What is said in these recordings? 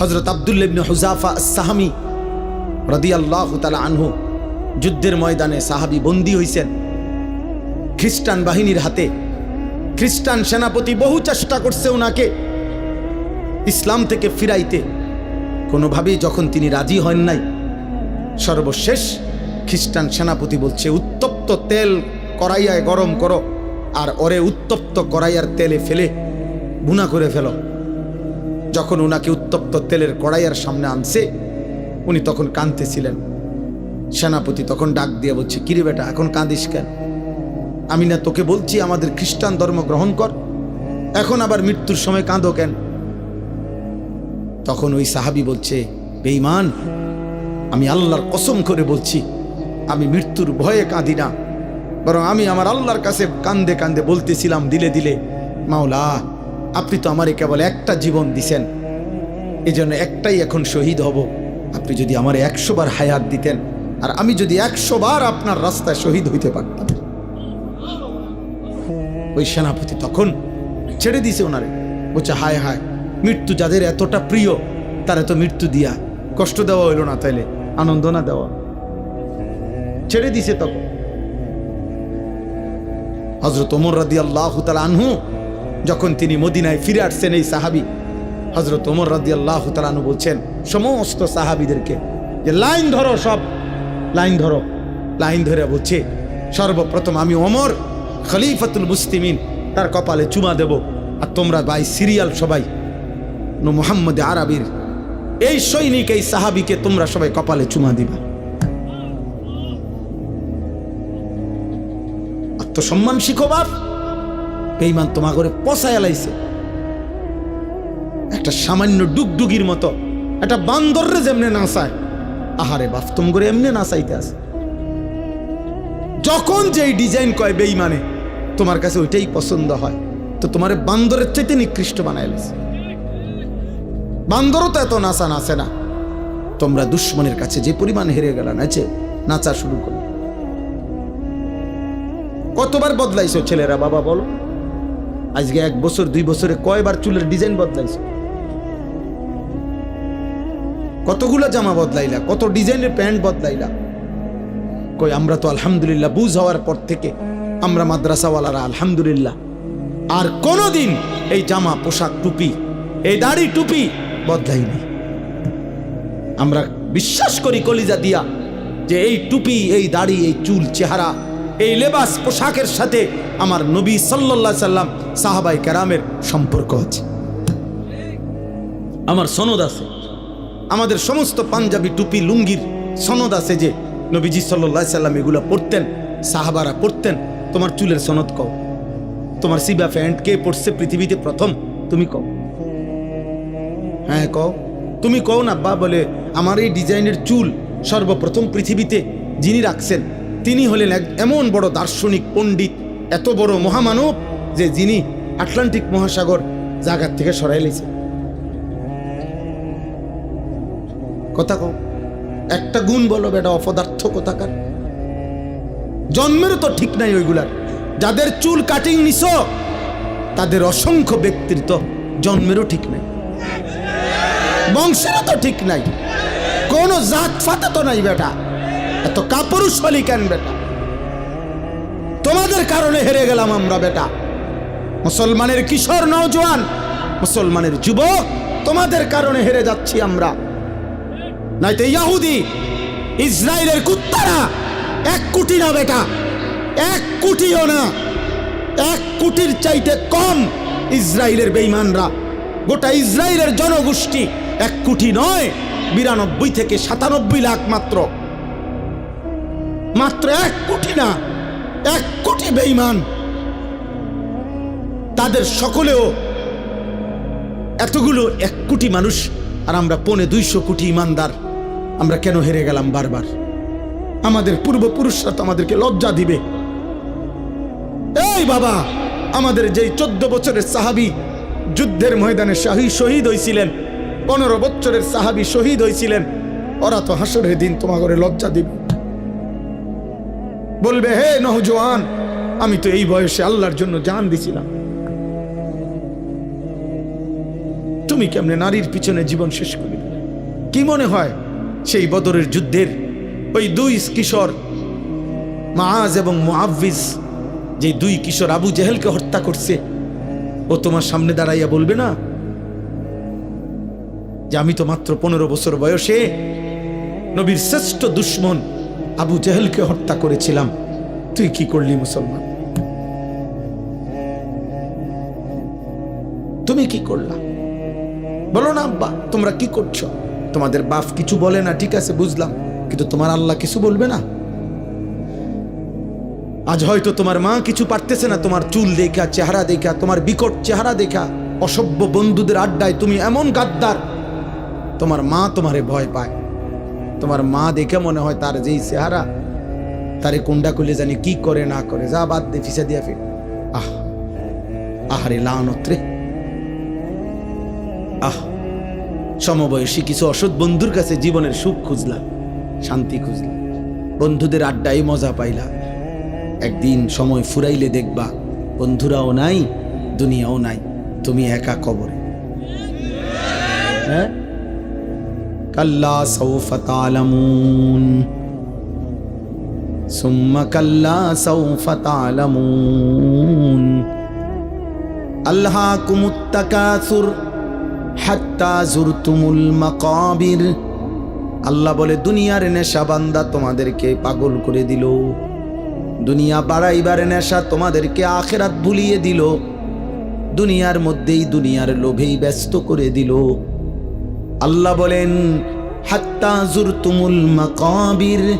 হজরত আবদুল্লিবনে হুজাফা সাহামি রদি আল্লাহ তালা আনহু যুদ্ধের ময়দানে সাহাবি বন্দী হইছেন। খ্রিস্টান বাহিনীর হাতে খ্রিস্টান সেনাপতি বহু চেষ্টা করছে ওনাকে ইসলাম থেকে ফিরাইতে। কোনোভাবেই যখন তিনি রাজি হন নাই, সর্বশেষ খ্রিস্টান সেনাপতি বলছে, উত্তপ্ত তেল কড়াইয়ায় গরম করো, আর ওরে উত্তপ্ত কড়াইয়ার তেলে ফেলে বুনা করে ফেলো। যখন ওনাকে উত্তপ্ত তেলের কড়াইয়ার সামনে আনছে, উনি তখন কাঁদতেছিলেন। সেনাপতি তখন ডাক দিয়ে বলছে, কিরে বেটা, এখন কাঁদিস কেন? আমি না তোকে বলছি, আমাদের খ্রিস্টান ধর্ম গ্রহণ কর। এখন আবার মৃত্যুর সময় কাঁদো কেন? তখন ওই সাহাবি বলছে, বেঈমান, আমি আল্লাহর কসম করে বলছি, আমি মৃত্যুর ভয়ে কাঁদি না। বরং আমি আমার আল্লাহর কাছে কান্দে কান্দে বলতেছিলাম দিলে দিলে, মাওলা আপনি তো আমারে কেবল একটা জীবন দিছেন। এই জন্য একটাই এখন শহীদ হব। আপনি যদি আমার একশো বার হায়াত দিতেন, আর আমি যদি একশো বার আপনার রাস্তায় শহীদ হইতে পারতাম। ওই সেনাপতি তখন ছেড়ে দিছে ওনারে। বলছে হায় হায়, মৃত্যু যাদের এতটা প্রিয়, তার এত মৃত্যু দিয়া কষ্ট দেওয়া হইল না তাইলে, আনন্দ না দেওয়া। ছেড়ে দিছে তখন। হজরত ওমর রাদি আল্লাহ আনহু যখন তিনি মদিনায় ফিরে আসছেন এই সাহাবি হজরত ওমর রাদি আল্লাহ আনহু বলছেন, সমস্ত সাহাবিদেরকে যে লাইন ধরো সব, লাইন ধরো, লাইন ধরে বলছে, সর্বপ্রথম আমি ওমর, খলিফাতুল মুস্তিমিন তার কপালে চুমা দেব, আর তোমরা ভাই সিরিয়াল সবাই মোহাম্মদ আরবির, এই সৈনিক, এই সাহাবিকে তোমরা সবাই কপালে চুমা দিবা। আত্মসম্মান শিখো বাপ বেইমান তোমা করে পচায় লাইছে। একটা সামান্য ডুগডুগির মতো, একটা বান্দররে যেমনে নাচায় আহারে বাপ তুম করে এমনি নাচাইতে আছে। যখন যেই ডিজাইন কয় বেইমানে, তোমার কাছে ওইটাই পছন্দ হয়, তো তোমার বান্দরের চাইতে নিকৃষ্ট বানায় লাইছে। বান্দরও তো এত নাচা নাচে না। তোমরা দুশ্মনের কাছে যে পরিমাণ হেরে গেল, নাচে, নাচা শুরু করো। কতবার বদলাইছো ছেলেরা, বাবা বলো। আজকে এক বছর, দুই বছরে কয়বার চুলের ডিজাইন বদলাইছো? কতগুলো জামা বদলাইলা? কত ডিজাইনের প্যান্ট বদলাইলা? কই, আমরা তো আলহামদুলিল্লাহ বুঝ হওয়ার পর থেকে আমরা মাদ্রাসাওয়ালারা আলহামদুলিল্লাহ। আর কোনোদিন এই জামা, পোশাক, টুপি, এই দাড়ি, টুপি বদলাইনি। আমরা বিশ্বাস করি কলিজা দিয়া যে এই টুপি, এই দাড়ি, এই চুল, চেহারা এই লেবাস পোশাকের সাথে আমার নবী সাল্লাল্লাহু সাল্লাম সাহাবাই কেরামের সম্পর্ক আছে। আমার সনদ আছে। আমাদের সমস্ত পাঞ্জাবি টুপি লুঙ্গির সনদ আছে যে নবীজি সাল্লাহ সাল্লাম এগুলো পড়তেন সাহাবারা পড়তেন। তোমার চুলের সনদ কও। তোমার সিবা প্যান্ট কে পড়ছে পৃথিবীতে প্রথম তুমি কও। হ্যাঁ কও। তুমি কও না বা বলে আমার এই ডিজাইনের চুল সর্বপ্রথম পৃথিবীতে যিনি রাখছেন তিনি হলেন এক এমন বড় দার্শনিক পণ্ডিত, এত বড় মহামানব যে যিনি আটলান্টিক মহাসাগর জায়গার থেকে সরাই লেছে কথা কও, একটা গুণ বলো বেটা, অপদার্থ কোথাকার? জন্মেরও তো ঠিক নাই ওইগুলার। যাদের চুল কাটিং নিছ, তাদের অসংখ্য ব্যক্তির তো জন্মেরও ঠিক নাই। বংশেরও তো ঠিক নাই। কোন জাত ফাতা তো নাই বেটা। এত কাপুরুষ হলি কেন বেটা? তোমাদের কারণে হেরে গেলাম আমরা বেটা। মুসলমানের কিশোর, নওজোয়ান, মুসলমানের যুবক, তোমাদের কারণে হেরে যাচ্ছি আমরা। নয়তো ইয়াহুদি ইসরায়েলের কুত্তারা, এক কোটি না বেটা, এক কোটিও না। এক কোটির চাইতে কম ইসরায়েলের বেইমানরা গোটা ইসরায়েলের জনগোষ্ঠী এক কোটি নয়, বিরানব্বই থেকে সাতানব্বই লাখ মাত্র। মাত্র এক কোটি না, এক কোটি বেইমান তাদের সকলেও এতগুলো এক কোটি মানুষ, আর আমরা পৌনে দুইশো কোটি ইমানদার। আমরা কেন হেরে গেলাম বারবার? আমাদের পূর্বপুরুষরা তো আমাদেরকে লজ্জা দিবে। এই বাবা, আমাদের যেই চোদ্দ বছরের সাহাবি যুদ্ধের ময়দানে শাহী শহীদ হয়েছিলেন পনেরো বছরের সাহাবি শহীদ হয়েছিলেন ওরা তো হাসরের দিন তোমাকে লজ্জা দিবে। বলবে, হে নৌজওয়ান আমি তো এই বয়সে আল্লাহর জন্য জান দিছিলাম তুমি কেমনে নারীর পিছনে জীবন শেষ করে দিলে? কি মনে হয় সেই বদরের যুদ্ধের ওই দুই কিশোর মাজ এবং মুআভিজ যে দুই কিশোর আবু জেহেলকে হত্যা করছে, ও তোমার সামনে দাঁড়াইয়া বলবে না যে, আমি তো মাত্র পনেরো বছর বয়সে নবীর শ্রেষ্ঠ দুশ্মন আবু জেহেলকে হত্যা করেছিলাম। তুই কি করলি মুসলমান? তুমি কি করলা? বলো না, আব্বা, তোমরা কি করছ? তোমাদের বাপ কিছু বলে না, ঠিক আছে, বুঝলাম। কিন্তু তোমার আল্লাহ কিছু বলবে না? আজ হয়তো তোমার মা কিছু পারতেছে না, তোমার চুল দেখা, চেহারা দেখা, তোমার বিকট চেহারা দেখা, অসভ্য বন্ধুদের আড্ডায় তুমি এমন গাদ্দার। তোমার মা তোমারে ভয় পায়। তোমার মা দেখে মনে হয় তার যেই চেহারা, তারে কুন্ডা করলে জানি কি করে না করে। যা বাদ দে, ফিসা দিয়া ফির। আহ, আহারে লানত রে। আহ, সমবয়সী কিছু অসৎ বন্ধুর কাছে জীবনের সুখ খুঁজলা, শান্তি খুঁজলা। বন্ধুদের আড্ডায় মজা পাইলা। একদিন সময় ফুরাইলে দেখবা, বন্ধুরাও নাই, দুনিয়াও নাই। তুমি একা কবরে। হ্যাঁ? কাল্লা সুম্মা কাল্লা আল্লাহ কুমুত্তাকাসুর হাত্তা জুরতুমুল আল্লাহ বলে, দুনিয়ার নেশা বান্দা তোমাদেরকে পাগল করে দিল। দুনিয়া বাড়াইবার নেশা তোমাদেরকে আখেরাত ভুলিয়ে দিল। দুনিয়ার মধ্যেই দুনিয়ার লোভেই ব্যস্ত করে দিল। আল্লাহ বলেন, হাত্তা জুরতুমুল মাকাবির।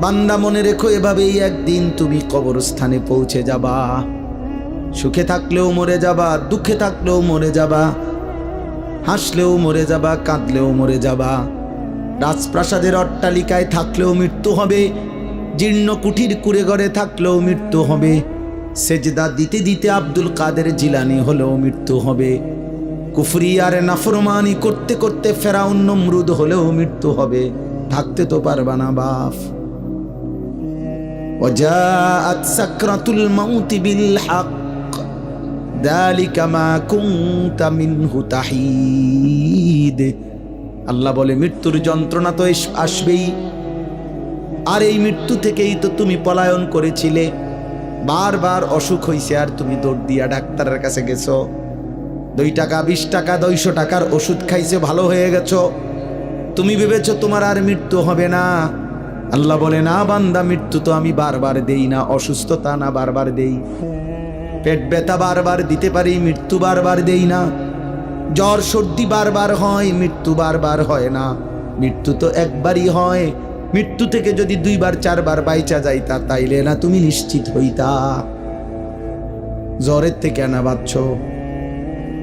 বান্দা মনে রেখো, এভাবেই একদিন তুমি কবরস্থানে পৌঁছে যাবা। সুখে থাকলেও মরে যাবা, দুঃখে থাকলেও মরে যাবা, হাসলেও মরে যাবা, কাঁদলেও মরে যাবা। রাজপ্রাসাদের অট্টালিকায় থাকলেও মৃত্যু হবে, জীর্ণ কুঠির কুড়ে ঘরে থাকলেও মৃত্যু হবে, সেজদা দিতে দিতে আব্দুল কাদের জিলানি হলেও মৃত্যু হবে। কুফরি আর নাফরমানি করতে করতে ফেরাউন নমরুদ হলেও মৃত্যু হবে থাকতে তো পারবা না বাপ وجاءت سكرة الموت بالحق ذلك ما كنت منه تحيد আল্লাহ বলে মৃত্যুর যন্ত্রণা তো এস- আসবেই আর এই মৃত্যু থেকেই তো তুমি পলায়ন করেছিলে বারবার অসুখ হইছে আর তুমি দৌড় দিয়া ডাক্তারের কাছে গেছো দুই টাকা, বিশ টাকা, দুইশো টাকার ওষুধ খাইছে, ভালো হয়ে গেছো? তুমি ভেবেছো তোমার আর মৃত্যু হবে না। আল্লাহ বলে, না বান্দা, মৃত্যু তো আমি বারবার দেই না, অসুস্থতা না বারবার দেই। পেট ব্যথা বারবার দিতে পারি, মৃত্যু বারবার দেই না। জ্বর সর্দি বারবার হয়, মৃত্যু বারবার হয় না। মৃত্যু তো একবারই হয়। মৃত্যু থেকে যদি দুইবার, চারবার বাইচা যাইতা, তাইলে না তুমি নিশ্চিত হইতা। জ্বরের থেকে না বাঁচছ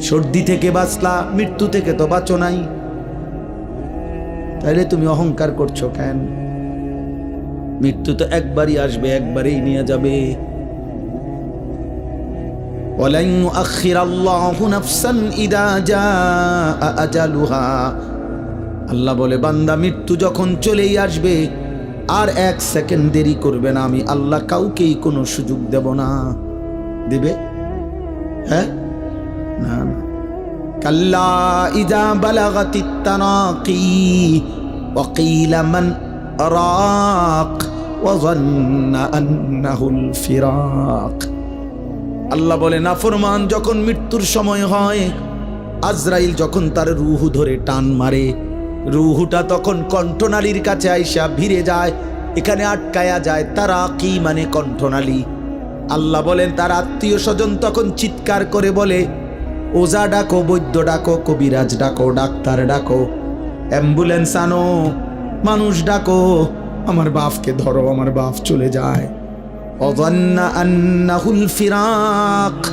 সর্দি থেকে বাঁচলা মৃত্যু থেকে তো বাঁচো নাই তাইলে তুমি অহংকার করছো কেন মৃত্যু তো একবারই আসবে একবারেই নিয়ে যাবে ولن يؤخر الله نفسا إذا جاء أجلها আল্লাহ বলে বান্দা মৃত্যু যখন চলেই আসবে আর এক সেকেন্ড দেরি করবে না আমি আল্লাহ কাউকেই কোনো সুযোগ দেব না দিবে হ্যাঁ না না কাল্লা ইজা বালাগাতি তানাকি وقيل من راق وظن أنه الفراق আল্লাহ বলে নাফরমান যখন মৃত্যুর সময় হয় আজরাইল যখন তার রুহু ধরে টান মারে রুহুটা তখন কণ্ঠনালীর কাছে আইসা ভিড়ে যায় এখানে আটকায়া যায় তারা কি মানে কণ্ঠনালী আল্লাহ বলেন তার আত্মীয় স্বজন তখন চিৎকার করে বলে ওজা ডাকো, বৈদ্য ডাকো, কবিরাজ ডাকো, ডাক্তার ডাকো অ্যাম্বুলেন্স আনো মানুষ ডাকো, আমার বাপকে ধরো, আমার বাপ চলে যায়। ফিরাক।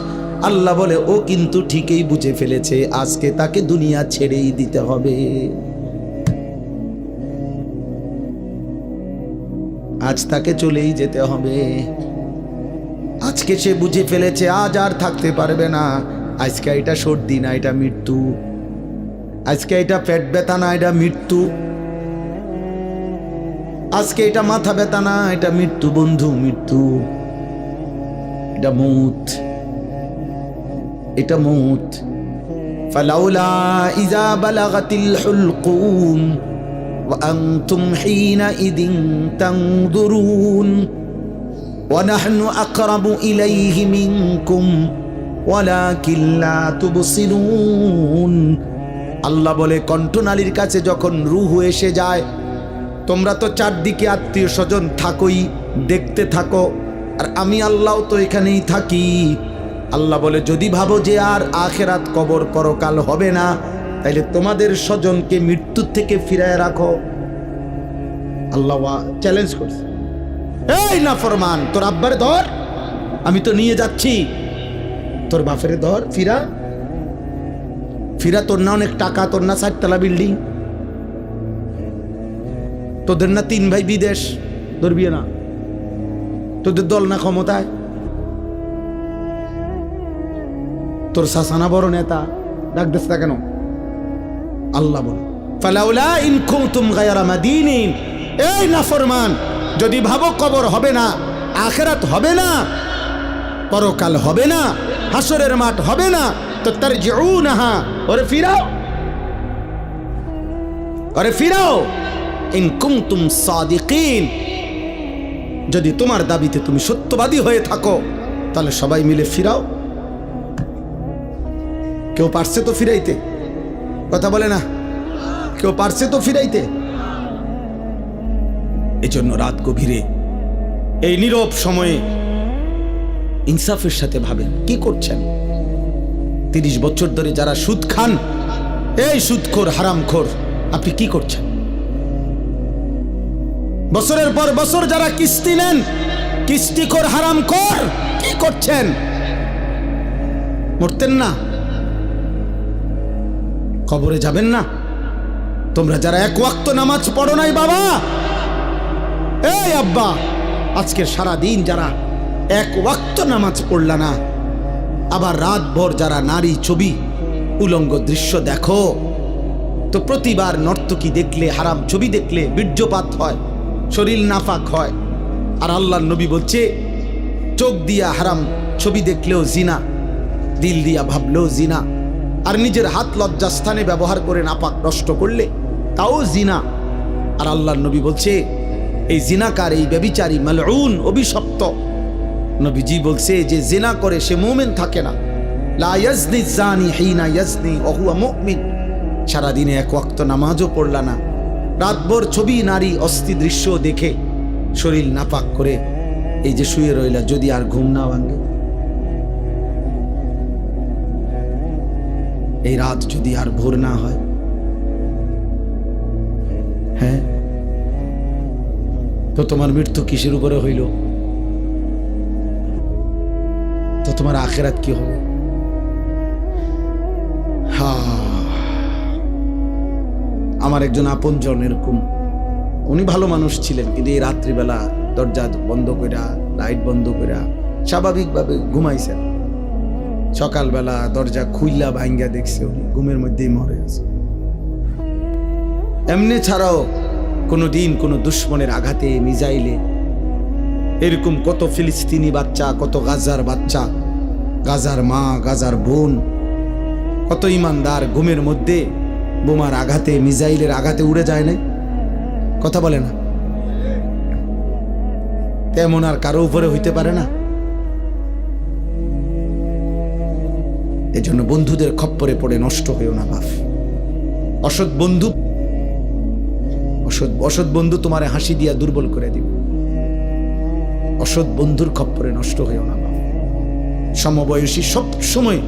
আল্লাহ বলে, ও কিন্তু ঠিকই বুঝে ফেলেছে, আজকে তাকে দুনিয়া ছেড়েই দিতে হবে। আজ তাকে চলেই যেতে হবে। আজকে সে বুঝে ফেলেছে, আজ আর থাকতে পারবে না। আজকে এটা সর্দি না এটা মৃত্যু আজকে এটা পেট ব্যথা না এটা মৃত্যু আজকে এটা মাথা ব্যথা না এটা মৃত্যু বন্ধু মৃত্যু এটা মৌত এটা মৌত فلولا إذا بلغت الحلقوم وأنتم حينئذ تنظرون ونحن أقرب إليه منكم ولكن لا تبصرون আল্লাহ বলে, কণ্ঠনালীর কাছে যখন রুহ এসে যায়, তোমরা তো চারদিকে আত্মীয় স্বজন থাকোই, দেখতে থাকো, আর আমি আল্লাহ তো এখানেই থাকি। আল্লাহ বলে, যদি ভাবো যে আর আখেরাত কবর পরকাল হবে না, তাইলে তোমাদের স্বজনকে মৃত্যুর থেকে ফিরায় রাখো। আল্লাহ চ্যালেঞ্জ করছে। এই না ফরমান তোর আব্বারে ধর, আমি তো নিয়ে যাচ্ছি। তোর বাপেরে ধর, ফিরা। ফিরা, তোর না অনেক টাকা, তোর না চারতলা বিল্ডিং। তোদের না তিন ভাই বিদেশ, ধরবি না। তোদের দল না ক্ষমতায়। তোর শাসানা বড় নেতা, ডাক দেশ কেন? আল্লাহ বল। ফালাউলা ইন কুনতুম গায়রা মাদিনিন। এই নাফরমান, যদি ভাবো কবর হবে না, আখেরাত হবে না, পরকাল হবে না। হাসরের মাঠ হবে না, তো তার জিউনাহা ওরে ফিরাও। ওরে ফিরাও। ইন কুনতুম সাদিকিন। যদি তোমার দাবিতে তুমি সত্যবাদী হয়ে থাকো, তাহলে সবাই মিলে ফিরাও। কেউ পারছে তো ফিরাইতে? কথা বলে না। কেউ পারছে তো ফিরাইতে? এই জন্য রাত গভীরে এই নীরব সময়ে ইনসাফের সাথে ভাবেন। কি করছেন? তিরিশ বছর ধরে যারা সুদ খান, এই সুদখোর, হারামখোর, আপনি কি করছেন? বছরের পর বছর যারা কিস্তি নেন, কিস্তিখোর, হারামখোর, কি করছেন? মরতেন না। কবরে যাবেন না। তোমরা যারা এক ওয়াক্ত নামাজ পড়ো নাই বাবা, এই আব্বা, আজকের সারা দিন যারা এক ওয়াক্ত নামাজ পড়লা না। আবার রাতভর যারা নারী ছবি, উলঙ্গ দৃশ্য দেখো, তো প্রতিবার নর্তকী দেখলে, হারাম ছবি দেখলে বীর্যপাত হয়, শরীর নাফাক হয়। আর আল্লাহ নবী বলছে, চোখ দিয়া হারাম ছবি দেখলেও জিনা, দিল দিয়া ভাবলেও জিনা, আর নিজের হাত লজ্জাস্থানে ব্যবহার করে নাপাক নষ্ট করলে তাও জিনা। আর আল্লাহ নবী বলছে, এই জিনাকার, এই ব্যবিচারী, মালউন, অভিশপ্ত নবীজি বলছে যে জিনা করে সে মোমেন থাকে না। লা ইয়াজনি জানি হিনা ইয়াজনি সারাদিনে এক ওয়াক্ত নামাজও পড়লা না। রাতভর ছবি নারী অস্থি দৃশ্য দেখে শরীর নাপাক করে এই যে শুয়ে রইলা, যদি আর ঘুম না ভাঙে। এই রাত যদি আর ভোর না হয় হ্যাঁ তো তোমার মৃত্যু কিসের উপরে হইল? তো তোমার আখেরাত কি হবে? হা। আমার একজন আপনজন এরকম। উনি ভালো মানুষ ছিলেন, কিন্তু এই রাত্রিবেলা দরজা বন্ধ কইরা, লাইট বন্ধ কইরা স্বাভাবিকভাবে ঘুমাইছেন। সকালবেলা দরজা খুইলা ভাঙ্গা দেখছে উনি, ঘুমের মধ্যেই মরে আছে এমনি ছাড়াও কোনো দিন কোনো দুশ্মনের আঘাতে মিজাইলে এরকম কত ফিলিস্তিনি বাচ্চা, কত গাজার বাচ্চা, গাজার মা, গাজার বোন, কত ইমানদার, ঘুমের মধ্যে বোমার আঘাতে মিজাইলের আঘাতে উড়ে যায় না? কথা বলে না। তেমন আর কারও উপরে হইতে পারে না। এজন্য বন্ধুদের খপ্পরে পড়ে নষ্ট হয়েও না, বাপ। অসৎ বন্ধু অসৎ অসৎ বন্ধু তোমারে হাসি দিয়া দুর্বল করে দিবে। অসৎ বন্ধুর খপ্পরে নষ্ট হয়েও না সমবয়সী সব সময়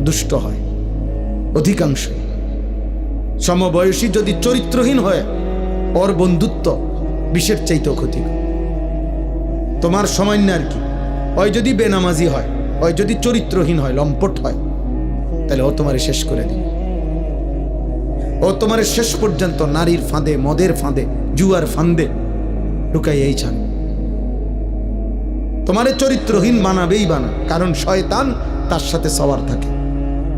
দুষ্ট হয় অধিকাংশ সমবয়সী যদি চরিত্রহীন হয়, ওর বন্ধুত্ব বিষের চাইতেও ক্ষতি তোমার সামান্য আর কি। ওই যদি বেনামাজি হয়, ওই যদি চরিত্রহীন হয়, লম্পট হয়, তাহলে ও তোমারে শেষ করে দিবে। ও তোমার শেষ পর্যন্ত নারীর ফাঁদে, মদের ফাঁদে, জুয়ার ফাঁদে ঢুকাই এই ছাড় তোমারে চরিত্রহীন বানাবেই বানা কারণ শয়তান তার সাথে সবার থাকে।